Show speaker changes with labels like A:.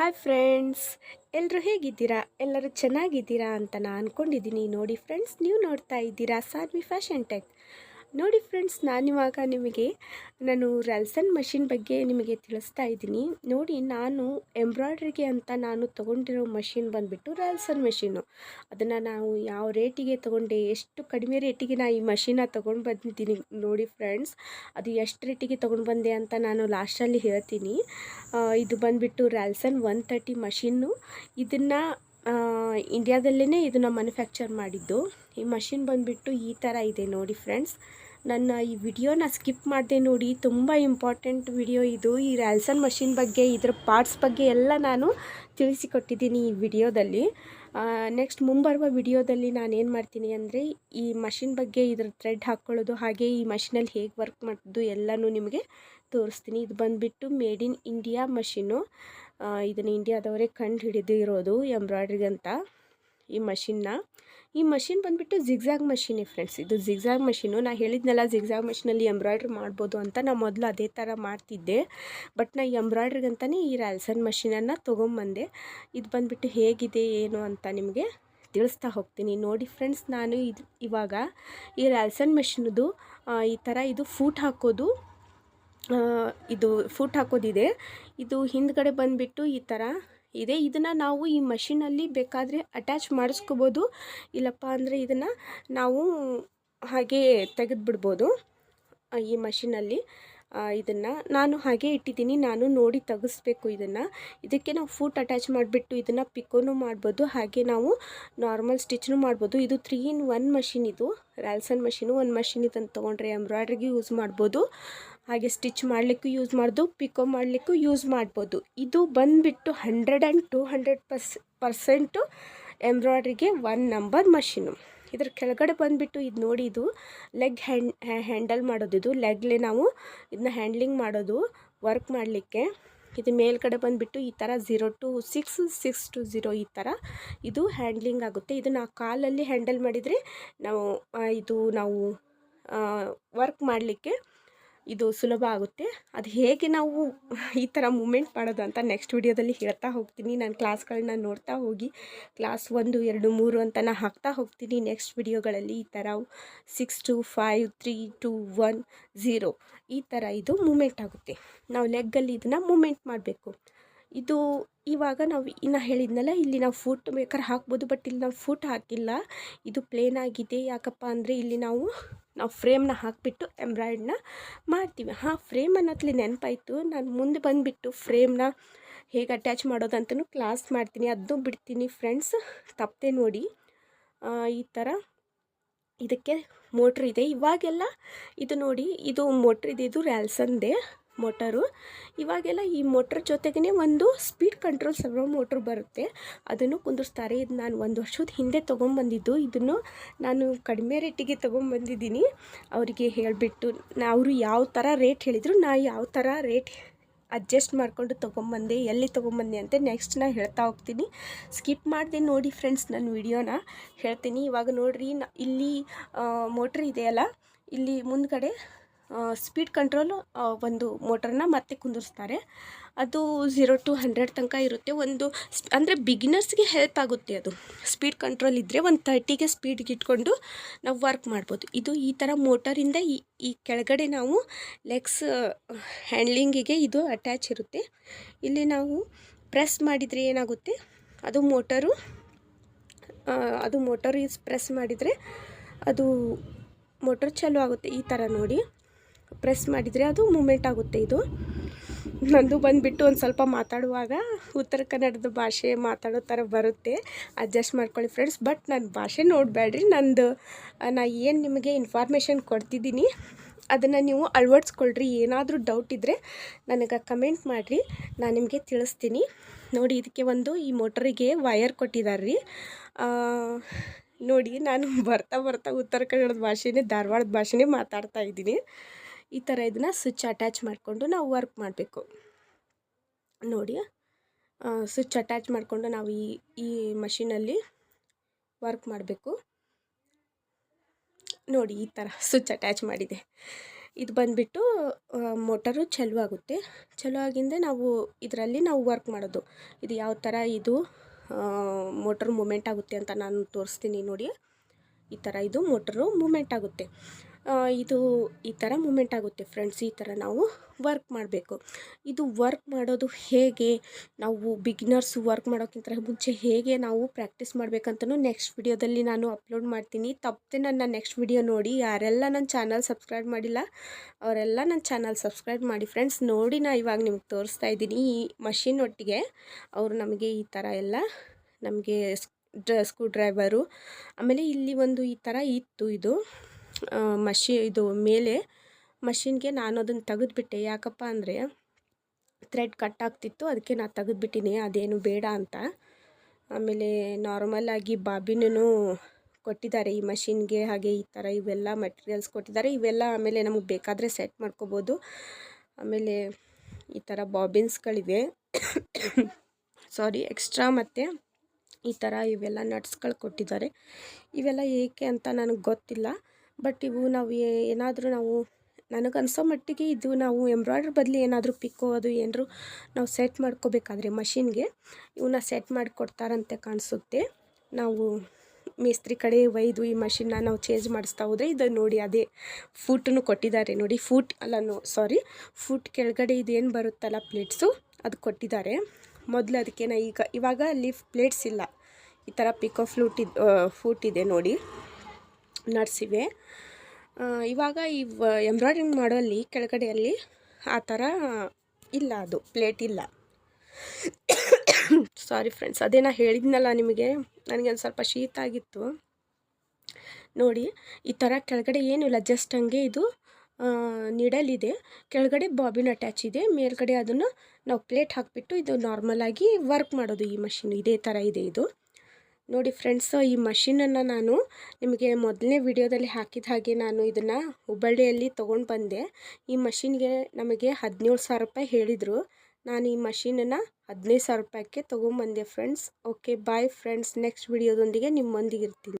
A: Hi friends ಎಲ್ಲರೂ ಹೇಗಿದ್ದೀರಾ? ಎಲ್ಲರೂ ಚೆನ್ನಾಗಿದ್ದೀರಾ ಅಂತ ನಾನು ಅಂದ್ಕೊಂಡಿದ್ದೀನಿ ನೋಡಿ ಫ್ರೆಂಡ್ಸ್ ನೀವು ನೋಡ್ತಾ ಇದ್ದೀರಾ ಸಾಧ್ವಿ ಫ್ಯಾಷನ್ ಟೆಕ್ ನೋಡಿ ಫ್ರೆಂಡ್ಸ್ ನಾನಿವಾಗ ನಿಮಗೆ ನಾನು ರಲ್ಸನ್ ಮಷಿನ್ ಬಗ್ಗೆ ನಿಮಗೆ ತಿಳಿಸ್ತಾ ಇದ್ದೀನಿ. ನೋಡಿ, ನಾನು ಎಂಬ್ರಾಯ್ಡ್ರಿಗೆ ಅಂತ ನಾನು ತೊಗೊಂಡಿರೋ ಮಷಿನ್ ಬಂದುಬಿಟ್ಟು ರಲ್ಸನ್ ಮಷಿನ್ನು ಅದನ್ನು ನಾವು ಯಾವ ರೇಟಿಗೆ ತೊಗೊಂಡೆ, ಎಷ್ಟು ಕಡಿಮೆ ರೇಟಿಗೆ ನಾನು ಈ ಮಷಿನ ತೊಗೊಂಡು ಬಂದಿದ್ದೀನಿ ನೋಡಿ ಫ್ರೆಂಡ್ಸ್ ಅದು ಎಷ್ಟು ರೇಟಿಗೆ ತೊಗೊಂಡು ಬಂದೆ ಅಂತ ನಾನು ಲಾಸ್ಟಲ್ಲಿ ಹೇಳ್ತೀನಿ. ಇದು ಬಂದುಬಿಟ್ಟು ರ್ಯಾಲ್ಸನ್ ಒನ್ ತರ್ಟಿ ಮಷಿನ್ನು ಇದನ್ನು ಇಂಡಿಯಾದಲ್ಲೇ ಇದನ್ನು ಮ್ಯಾನುಫ್ಯಾಕ್ಚರ್ ಮಾಡಿದ್ದು. ಈ ಮಷಿನ್ ಬಂದುಬಿಟ್ಟು ಈ ಥರ ಇದೆ ನೋಡಿ ಫ್ರೆಂಡ್ಸ್ ನನ್ನ ಈ ವಿಡಿಯೋನ ಸ್ಕಿಪ್ ಮಾಡಿದೆ ನೋಡಿ. ತುಂಬ ಇಂಪಾರ್ಟೆಂಟ್ ವಿಡಿಯೋ ಇದು. ಈ ರ್ಯಾಲ್ಸನ್ ಮಷಿನ್ ಬಗ್ಗೆ, ಇದರ ಪಾರ್ಟ್ಸ್ ಬಗ್ಗೆ ಎಲ್ಲ ನಾನು ತಿಳಿಸಿಕೊಟ್ಟಿದ್ದೀನಿ ಈ ವಿಡಿಯೋದಲ್ಲಿ ನೆಕ್ಸ್ಟ್ ಮುಂಬರುವ ವಿಡಿಯೋದಲ್ಲಿ ನಾನು ಏನು ಮಾಡ್ತೀನಿ ಅಂದರೆ, ಈ ಮಷಿನ್ ಬಗ್ಗೆ ಇದ್ರ ಥ್ರೆಡ್ ಹಾಕ್ಕೊಳ್ಳೋದು ಹಾಗೆ ಈ ಮಷಿನಲ್ಲಿ ಹೇಗೆ ವರ್ಕ್ ಮಾಡೋದು ಎಲ್ಲನೂ ನಿಮಗೆ ತೋರಿಸ್ತೀನಿ. ಇದು ಬಂದುಬಿಟ್ಟು ಮೇಡ್ ಇನ್ ಇಂಡಿಯಾ ಮಷಿನ್ನು ಇದನ್ನು ಇಂಡಿಯಾದವರೇ ಕಂಡು ಹಿಡಿದಿರೋದು ಎಂಬ್ರಾಯ್ಡ್ರಿಗೆ ಅಂತ ಈ ಮಷಿನ್ನ ಈ ಮಷಿನ್ ಬಂದುಬಿಟ್ಟು ಜಿಗ್ಜಾಗ್ ಮಷಿನೇ ಫ್ರೆಂಡ್ಸ್ ಇದು ಜಿಗ್ಜಾಗ್ ಮಷಿನು. ನಾನು ಹೇಳಿದ್ನಲ್ಲ ಜಿಗ್ಜಾಗ್ ಮಷಿನಲ್ಲಿ ಎಂಬ್ರಾಯ್ಡ್ರಿ ಮಾಡ್ಬೋದು ಅಂತ. ನಾ ಮೊದಲು ಅದೇ ಥರ ಮಾಡ್ತಿದ್ದೆ. ಬಟ್ ನಾ ಎಂಬ್ರಾಯ್ಡ್ರಿಗಂತಲೇ ಈ ರ್ಯಾಲ್ಸನ್ ಮಷಿನನ್ನು ತೊಗೊಂಬಂದೆ. ಇದು ಬಂದುಬಿಟ್ಟು ಹೇಗಿದೆ, ಏನು ಅಂತ ನಿಮಗೆ ತಿಳಿಸ್ತಾ ಹೋಗ್ತೀನಿ. ನೋಡಿ ಫ್ರೆಂಡ್ಸ್ ನಾನು ಇದು ಇವಾಗ ಈ ರ್ಯಾಲ್ಸನ್ ಮಷಿನದು ಈ ಥರ ಇದು ಫೂಟ್ ಹಾಕೋದು ಇದು ಫೂಟ್ ಹಾಕೋದಿದೆ. ಇದು ಹಿಂದ್ಗಡೆ ಬಂದುಬಿಟ್ಟು ಈ ಥರ ಇದೆ. ಇದನ್ನು ನಾವು ಈ ಮಷಿನಲ್ಲಿ ಬೇಕಾದರೆ ಅಟ್ಯಾಚ್ ಮಾಡಿಸ್ಕೋಬೋದು. ಇಲ್ಲಪ್ಪ ಅಂದರೆ ಇದನ್ನು ನಾವು ಹಾಗೆ ತೆಗೆದುಬಿಡ್ಬೋದು. ಈ ಮಷಿನಲ್ಲಿ ಇದನ್ನು ನಾನು ಹಾಗೆ ಇಟ್ಟಿದ್ದೀನಿ. ನಾನು ನೋಡಿ ತೆಗೆಸ್ಬೇಕು ಇದನ್ನು. ಇದಕ್ಕೆ ನಾವು ಫೂಟ್ ಅಟ್ಯಾಚ್ ಮಾಡಿಬಿಟ್ಟು ಇದನ್ನು ಪಿಕೋನು ಮಾಡ್ಬೋದು. ಹಾಗೆ ನಾವು ನಾರ್ಮಲ್ ಸ್ಟಿಚ್ನು ಮಾಡ್ಬೋದು. ಇದು ತ್ರೀ ಇನ್ ಒನ್ ಮಷಿನ್ ಇದು. ರ್ಯಾಲ್ಸನ್ ಮಷಿನು ಒಂದು ಮಷಿನ್ ಇದನ್ನು ತೊಗೊಂಡ್ರೆ ಎಂಬ್ರಾಯ್ಡ್ರಿಗೆ ಯೂಸ್ ಮಾಡ್ಬೋದು. ಹಾಗೆ ಸ್ಟಿಚ್ ಮಾಡಲಿಕ್ಕೂ ಯೂಸ್ ಮಾಡ್ದು ಪಿಕೋ ಮಾಡಲಿಕ್ಕೂ ಯೂಸ್ ಮಾಡ್ಬೋದು. ಇದು ಬಂದುಬಿಟ್ಟು hundred and two hundred per percent ಎಂಬ್ರಾಯ್ಡ್ರಿಗೆ one number machine ಇದ್ರ ಕೆಳಗಡೆ ಬಂದುಬಿಟ್ಟು ಇದು ನೋಡಿ, ಇದು ಲೆಗ್ ಹ್ಯಾಂಡ್ ಹ್ಯಾಂಡಲ್ ಮಾಡೋದು. ಇದು ಲೆಗ್ಲೆ ನಾವು ಇದನ್ನ ಹ್ಯಾಂಡ್ಲಿಂಗ್ ಮಾಡೋದು ವರ್ಕ್ ಮಾಡಲಿಕ್ಕೆ. ಇದು ಮೇಲ್ಗಡೆ ಬಂದುಬಿಟ್ಟು ಈ ಥರ zero to six six to zero ಈ ಥರ ಇದು ಹ್ಯಾಂಡ್ಲಿಂಗ್ ಆಗುತ್ತೆ. ಇದನ್ನು ಕಾಲಲ್ಲಿ ಹ್ಯಾಂಡಲ್ ಮಾಡಿದರೆ ನಾವು ಇದು ನಾವು ವರ್ಕ್ ಮಾಡಲಿಕ್ಕೆ ಇದು ಸುಲಭ ಆಗುತ್ತೆ. ಅದು ಹೇಗೆ ನಾವು ಈ ಥರ ಮೂಮೆಂಟ್ ಮಾಡೋದು ಅಂತ ನೆಕ್ಸ್ಟ್ ವಿಡಿಯೋದಲ್ಲಿ ಹೇಳ್ತಾ ಹೋಗ್ತೀನಿ. ನಾನು ಕ್ಲಾಸ್ಗಳನ್ನ ನೋಡ್ತಾ ಹೋಗಿ, ಕ್ಲಾಸ್ ಒಂದು, ಎರಡು, ಮೂರು ಅಂತ ನಾನು ಹಾಕ್ತಾ ಹೋಗ್ತೀನಿ. ನೆಕ್ಸ್ಟ್ ವಿಡಿಯೋಗಳಲ್ಲಿ ಈ ಥರ six to five, three to one, zero ಈ ಥರ ಇದು ಮೂಮೆಂಟ್ ಆಗುತ್ತೆ. ನಾವು ಲೆಗ್ಗಲ್ಲಿ ಇದನ್ನು ಮೂಮೆಂಟ್ ಮಾಡಬೇಕು. ಇದು ಇವಾಗ ನಾವು ಇನ್ನು ಹೇಳಿದ್ನಲ್ಲ, ಇಲ್ಲಿ ನಾವು ಫುಟ್ ಬೇಕಾದ್ರೆ ಹಾಕ್ಬೋದು, ಬಟ್ ಇಲ್ಲಿ ನಾವು ಫುಟ್ ಹಾಕಿಲ್ಲ. ಇದು ಪ್ಲೇನ್ ಆಗಿದೆ. ಯಾಕಪ್ಪ ಅಂದರೆ ಇಲ್ಲಿ ನಾವು ನಾವು ಫ್ರೇಮ್ನ ಹಾಕಿಬಿಟ್ಟು ಎಂಬ್ರಾಯ್ಡ್ನ ಮಾಡ್ತೀವಿ. ಹಾಂ ಫ್ರೇಮ್ ಅನ್ನೋದ್ಲಿ ನೆನಪಾಯಿತು. ನಾನು ಮುಂದೆ ಬಂದುಬಿಟ್ಟು ಫ್ರೇಮ್ನ ಹೇಗೆ ಅಟ್ಯಾಚ್ ಮಾಡೋದಂತಲೂ ಕ್ಲಾಸ್ ಮಾಡ್ತೀನಿ. ಅದನ್ನು ಬಿಡ್ತೀನಿ ಫ್ರೆಂಡ್ಸ್ ತಪ್ಪದೆ ನೋಡಿ. ಈ ಥರ ಇದಕ್ಕೆ ಮೋಟ್ರ್ ಇದೆ. ಇವಾಗೆಲ್ಲ ಇದು ನೋಡಿ, ಇದು ಮೋಟ್ರ್ ಇದೆ. ಇದು ರ್ಯಾಲ್ಸನ್ದೇ ಮೋಟರು. ಇವಾಗೆಲ್ಲ ಈ ಮೋಟ್ರ್ ಜೊತೆಗೇ ಒಂದು ಸ್ಪೀಡ್ ಕಂಟ್ರೋಲ್ ಸರ್ವೋ ಮೋಟ್ರ್ ಬರುತ್ತೆ. ಅದನ್ನು ಕುಂದಿರ್ಸ್ತಾರೆ. ಇದು ನಾನು ಒಂದು ವರ್ಷದ ಹಿಂದೆ ತೊಗೊಂಬಂದಿದ್ದು. ಇದನ್ನು ನಾನು ಕಡಿಮೆ ರೇಟಿಗೆ ತೊಗೊಂಬಂದಿದ್ದೀನಿ. ಅವರಿಗೆ ಹೇಳಿಬಿಟ್ಟು ಅವರು ಯಾವ ಥರ ರೇಟ್ ಹೇಳಿದರು ನಾ ಯಾವ ಥರ ರೇಟ್ ಅಡ್ಜಸ್ಟ್ ಮಾಡಿಕೊಂಡು ತೊಗೊಂಬಂದೆ, ಎಲ್ಲಿ ತೊಗೊಂಬಂದೆ ಅಂತ ನೆಕ್ಸ್ಟ್ ನಾನು ಹೇಳ್ತಾ ಹೋಗ್ತೀನಿ. ಸ್ಕಿಪ್ ಮಾಡಿದೆ ನೋಡಿ ಫ್ರೆಂಡ್ಸ್ ನನ್ನ ವಿಡಿಯೋನ ಹೇಳ್ತೀನಿ. ಇವಾಗ ನೋಡಿರಿ ಇಲ್ಲಿ ಮೋಟ್ರ್ ಇದೆಯಲ್ಲ, ಇಲ್ಲಿ ಮುಂದ್ಗಡೆ ಸ್ಪೀಡ್ ಕಂಟ್ರೋಲು ಒಂದು ಮೋಟ್ರನ್ನ ಮತ್ತೆ ಕುಂದಿರ್ಸ್ತಾರೆ. ಅದು ಝೀರೋ ಟು ಹಂಡ್ರೆಡ್ ತನಕ ಇರುತ್ತೆ. ಒಂದು ಅಂದರೆ ಬಿಗಿನರ್ಸ್ಗೆ ಹೆಲ್ಪ್ ಆಗುತ್ತೆ ಅದು. ಸ್ಪೀಡ್ ಕಂಟ್ರೋಲ್ ಇದ್ದರೆ ಒಂದು ತರ್ಟಿಗೆ ಸ್ಪೀಡ್ಗೆ ಇಟ್ಕೊಂಡು ನಾವು ವರ್ಕ್ ಮಾಡ್ಬೋದು. ಇದು ಈ ಥರ ಮೋಟರಿಂದ ಈ ಈ ಕೆಳಗಡೆ ನಾವು ಲೆಗ್ಸ್ ಹ್ಯಾಂಡ್ಲಿಂಗಿಗೆ ಇದು ಅಟ್ಯಾಚ್ ಇರುತ್ತೆ. ಇಲ್ಲಿ ನಾವು ಪ್ರೆಸ್ ಮಾಡಿದರೆ ಏನಾಗುತ್ತೆ? ಅದು ಮೋಟರು ಅದು ಮೋಟರ್ ಪ್ರೆಸ್ ಮಾಡಿದರೆ ಅದು ಮೋಟರ್ ಚಾಲು ಆಗುತ್ತೆ. ಈ ಥರ ನೋಡಿ. ಪ್ರೆಸ್ ಮಾಡಿದರೆ ಅದು ಮೂಮೆಂಟ್ ಆಗುತ್ತೆ ಇದು. ನಂದು ಬಂದುಬಿಟ್ಟು ಒಂದು ಸ್ವಲ್ಪ ಮಾತಾಡುವಾಗ ಉತ್ತರ ಕನ್ನಡದ ಭಾಷೆ ಮಾತಾಡೋ ಥರ ಬರುತ್ತೆ. ಅಡ್ಜಸ್ಟ್ ಮಾಡ್ಕೊಳ್ಳಿ ಫ್ರೆಂಡ್ಸ್ ಬಟ್ ನನ್ನ ಭಾಷೆ ನೋಡಬೇಡ್ರಿ. ನಂದು, ನಾ ಏನು ನಿಮಗೆ ಇನ್ಫಾರ್ಮೇಷನ್ ಕೊಡ್ತಿದ್ದೀನಿ, ಅದನ್ನು ನೀವು ಅಳವಡಿಸ್ಕೊಳ್ರಿ. ಏನಾದರೂ ಡೌಟ್ ಇದ್ದರೆ ನನಗೆ ಕಮೆಂಟ್ ಮಾಡಿರಿ. ನಾನು ನಿಮಗೆ ತಿಳಿಸ್ತೀನಿ. ನೋಡಿ, ಇದಕ್ಕೆ ಒಂದು ಈ ಮೋಟರಿಗೆ ವಯರ್ ಕೊಟ್ಟಿದ್ದಾರೆ ರೀ ನೋಡಿ, ನಾನು ಬರ್ತಾ ಬರ್ತಾ ಉತ್ತರ ಕನ್ನಡದ ಭಾಷೆನೇ, ಧಾರವಾಡದ ಭಾಷೆನೇ ಮಾತಾಡ್ತಾ ಇದ್ದೀನಿ. ಈ ಥರ ಇದನ್ನು ಸ್ವಿಚ್ ಅಟ್ಯಾಚ್ ಮಾಡಿಕೊಂಡು ನಾವು ವರ್ಕ್ ಮಾಡಬೇಕು. ನೋಡಿ ಸ್ವಿಚ್ ಅಟ್ಯಾಚ್ ಮಾಡಿಕೊಂಡು ನಾವು ಈ ಈ ಮಷಿನಲ್ಲಿ ವರ್ಕ್ ಮಾಡಬೇಕು. ನೋಡಿ, ಈ ಥರ ಸ್ವಿಚ್ ಅಟ್ಯಾಚ್ ಮಾಡಿದೆ. ಇದು ಬಂದುಬಿಟ್ಟು ಮೋಟರು ಚಲೋ ಆಗುತ್ತೆ. ಚಲೋ ಆಗಿಂದ ನಾವು ಇದರಲ್ಲಿ ನಾವು ವರ್ಕ್ ಮಾಡೋದು. ಇದು ಯಾವ ಥರ ಇದು ಮೋಟರ್ ಮೂಮೆಂಟ್ ಆಗುತ್ತೆ ಅಂತ ನಾನು ತೋರಿಸ್ತೀನಿ ನೋಡಿ. ಈ ಥರ ಇದು ಮೋಟರು ಮೂಮೆಂಟ್ ಆಗುತ್ತೆ. ಇದು ಈ ಥರ ಮೂಮೆಂಟ್ ಆಗುತ್ತೆ ಫ್ರೆಂಡ್ಸ್, ಈ ಥರ ನಾವು ವರ್ಕ್ ಮಾಡಬೇಕು. ಇದು ವರ್ಕ್ ಮಾಡೋದು ಹೇಗೆ, ನಾವು ಬಿಗಿನರ್ಸ್ ವರ್ಕ್ ಮಾಡೋಕ್ಕಿಂತ ಮುಂಚೆ ಹೇಗೆ ನಾವು ಪ್ರಾಕ್ಟೀಸ್ ಮಾಡಬೇಕಂತನೂ ನೆಕ್ಸ್ಟ್ ವಿಡಿಯೋದಲ್ಲಿ ನಾನು ಅಪ್ಲೋಡ್ ಮಾಡ್ತೀನಿ. ತಪ್ಪದೆ ನನ್ನ ನೆಕ್ಸ್ಟ್ ವಿಡಿಯೋ ನೋಡಿ, ಯಾರೆಲ್ಲ ನನ್ನ ಚಾನಲ್ ಸಬ್ಸ್ಕ್ರೈಬ್ ಮಾಡಿಲ್ಲ, ಅವರೆಲ್ಲ ನನ್ನ ಚಾನಲ್ ಸಬ್ಸ್ಕ್ರೈಬ್ ಮಾಡಿ ಫ್ರೆಂಡ್ಸ್. ನೋಡಿ ನಾ ಇವಾಗ ನಿಮ್ಗೆ ತೋರಿಸ್ತಾ ಇದ್ದೀನಿ, ಈ ಮಷಿನ್ ಒಟ್ಟಿಗೆ ಅವರು ನಮಗೆ ಈ ಥರ ಎಲ್ಲ ನಮಗೆ ಡ್ರ, ಸ್ಕ್ರೂ ಡ್ರೈವರು, ಆಮೇಲೆ ಇಲ್ಲಿ ಒಂದು ಈ ಥರ ಇತ್ತು ಇದು. ಮಷಿ ಇದು ಮೇಲೆ ಮಷಿನ್ಗೆ ನಾನು ಅದನ್ನು ತೆಗೆದುಬಿಟ್ಟೆ. ಯಾಕಪ್ಪ ಅಂದರೆ ಥ್ರೆಡ್ ಕಟ್ ಆಗ್ತಿತ್ತು, ಅದಕ್ಕೆ ನಾನು ತೆಗೆದ್ಬಿಟ್ಟಿನಿ, ಅದೇನು ಬೇಡ ಅಂತ. ಆಮೇಲೆ ನಾರ್ಮಲಾಗಿ ಬಾಬಿನೂ ಕೊಟ್ಟಿದ್ದಾರೆ ಈ ಮಷಿನ್ಗೆ, ಹಾಗೆ ಈ ಥರ ಇವೆಲ್ಲ ಮೆಟೀರಿಯಲ್ಸ್ ಕೊಟ್ಟಿದ್ದಾರೆ. ಇವೆಲ್ಲ ಆಮೇಲೆ ನಮಗೆ ಬೇಕಾದರೆ ಸೆಟ್ ಮಾಡ್ಕೋಬೋದು. ಆಮೇಲೆ ಈ ಥರ ಬಾಬಿನ್ಸ್ಗಳಿವೆ ಸಾರಿ ಎಕ್ಸ್ಟ್ರಾ ಮತ್ತು ಈ ಥರ ಇವೆಲ್ಲ ನಟ್ಸ್ಗಳು ಕೊಟ್ಟಿದ್ದಾರೆ. ಇವೆಲ್ಲ ಏಕೆ ಅಂತ ನನಗೆ ಗೊತ್ತಿಲ್ಲ. ಬಟ್ ಇವು ನಾವು ಏನಾದರೂ ನಾವು ನನಗೆ ಅನ್ಸೋ ಮಟ್ಟಿಗೆ ಇದು ನಾವು ಎಂಬ್ರಾಯ್ಡ್ರಿ ಬದಲು ಏನಾದರೂ ಪಿಕ್ಕೋ ಅದು ಏನಾದ್ರು ನಾವು ಸೆಟ್ ಮಾಡ್ಕೋಬೇಕಾದ್ರೆ ಮಷಿನ್ಗೆ ಇವನ್ನ ಸೆಟ್ ಮಾಡಿ ಕೊಡ್ತಾರಂತೆ ಕಾಣಿಸುತ್ತೆ. ನಾವು ಮೇಸ್ತ್ರಿ ಕಡೆ ಒಯ್ದು ಈ ಮಷಿನ್ನ ನಾವು ಚೇಂಜ್ ಮಾಡಿಸ್ತಾ ಹೋದರೆ ಇದು ನೋಡಿ ಅದೇ ಫೂಟನ್ನು ಕೊಟ್ಟಿದ್ದಾರೆ ನೋಡಿ, ಫೂಟ್ ಅಲ್ಲ ನೋ, ಸಾರಿ, ಫೂಟ್ ಕೆಳಗಡೆ ಇದೇನು ಬರುತ್ತಲ್ಲ ಪ್ಲೇಟ್ಸು ಅದು ಕೊಟ್ಟಿದ್ದಾರೆ. ಮೊದಲು ಅದಕ್ಕೇನ ಈಗ ಇವಾಗ ಅಲ್ಲಿ ಪ್ಲೇಟ್ಸ್ ಇಲ್ಲ. ಈ ಥರ ಪಿಕೋ ಫ್ಲೂಟ್ ಇದು ಫೂಟ್ ಇದೆ ನೋಡಿ. ಆ, ಇವಾಗ ಈ ಎಂಬ್ರಾಯ್ಡ್ರಿಂಗ್ ಮಾಡೋಲ್ಲಿ ಕೆಳಗಡೆಯಲ್ಲಿ ಆ ಥರ ಇಲ್ಲ ಅದು ಪ್ಲೇಟ್ ಇಲ್ಲ. ಸಾರಿ ಫ್ರೆಂಡ್ಸ್ ಅದೇ ನಾ ಹೇಳಿದ್ನಲ್ಲ ನಿಮಗೆ ನನಗೆ ಒಂದು ಸ್ವಲ್ಪ ಶೀತ ಆಗಿತ್ತು. ನೋಡಿ ಈ ಥರ ಕೆಳಗಡೆ ಏನೂ ಇಲ್ಲ ಜಸ್ಟ್ ಹಂಗೆ ಇದು ನೀಡಲಿದೆ. ಕೆಳಗಡೆ ಬಾಬಿನ್ ಅಟ್ಯಾಚ್ ಇದೆ ಮೇಲ್ಗಡೆ ಅದನ್ನು ನಾವು ಪ್ಲೇಟ್ ಹಾಕಿಬಿಟ್ಟು ಇದು ನಾರ್ಮಲಾಗಿ ವರ್ಕ್ ಮಾಡೋದು ಈ ಮಷಿನ್ ಇದೇ ಥರ ಇದೆ ಇದು. ನೋಡಿ ಫ್ರೆಂಡ್ಸು ಈ ಮಷಿನನ್ನು ನಾನು ನಿಮಗೆ ಮೊದಲನೇ ವಿಡಿಯೋದಲ್ಲಿ ಹಾಕಿದ ಹಾಗೆ ನಾನು ಇದನ್ನು ಹುಬ್ಬಳ್ಳಿಯಲ್ಲಿ ತೊಗೊಂಡು ಬಂದೆ. ಈ ಮಷಿನ್ಗೆ ನಮಗೆ ಹದಿನೇಳು ಸಾವಿರ ರೂಪಾಯಿ ಹೇಳಿದರು. ನಾನು ಈ ಮಷಿನನ್ನು ಹದಿನೈದು ಸಾವಿರ ರೂಪಾಯಿಗೆ ತೊಗೊಂಬಂದೆ friends okay bye friends next ವಿಡಿಯೋದೊಂದಿಗೆ ನಿಮ್ಮೊಂದಿಗೆ ಇರ್ತೀನಿ.